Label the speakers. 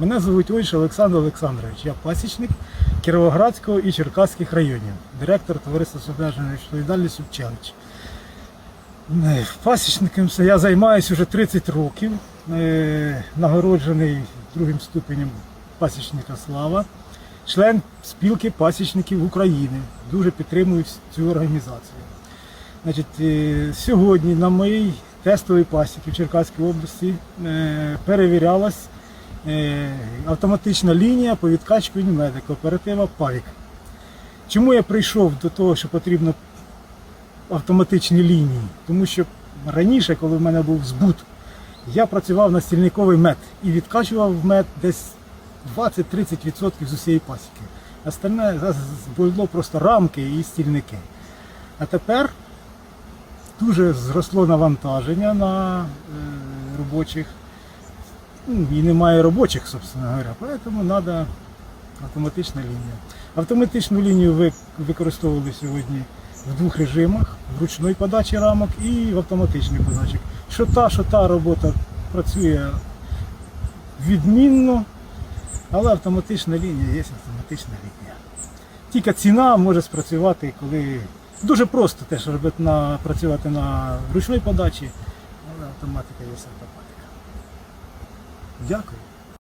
Speaker 1: Мене звуть Ойш Олександр Олександрович. Я пасічник Кіровоградського і Черкаських районів, директор товариства з обмеженою відповідальністю Пчелич. Е, Пасічником я займаюся вже 30 років, е, нагороджений другим ступенем пасічника слава, член спілки пасічників України. Дуже підтримую цю організацію. Значить, е, сьогодні на моїй тестовій пасіці в Черкаській області перевірялась автоматична лінія по відкачуванню меда кооператива Павік. Чому я прийшов до того, що потрібно автоматичні лінії? Тому що раніше, коли в мене був збут, я працював на стільниковий мед і відкачував мед десь 20-30% з усієї пасіки. Остальне було просто рамки і стільники. А тепер дуже зросло навантаження на е, робочих. Ну, і немає робочих, собственно говоря, поэтому треба автоматична лінія. Автоматичну лінію ви використовували сьогодні в двох режимах: в ручної подачі рамок і в автоматичній подачі. Що та, що та робота працює відмінно, але автоматична лінія є автоматична лінія. Тільки ціна може спрацювати, коли дуже просто теж робити на, працювати на ручній подачі, але автоматика є автоматика. Дякую.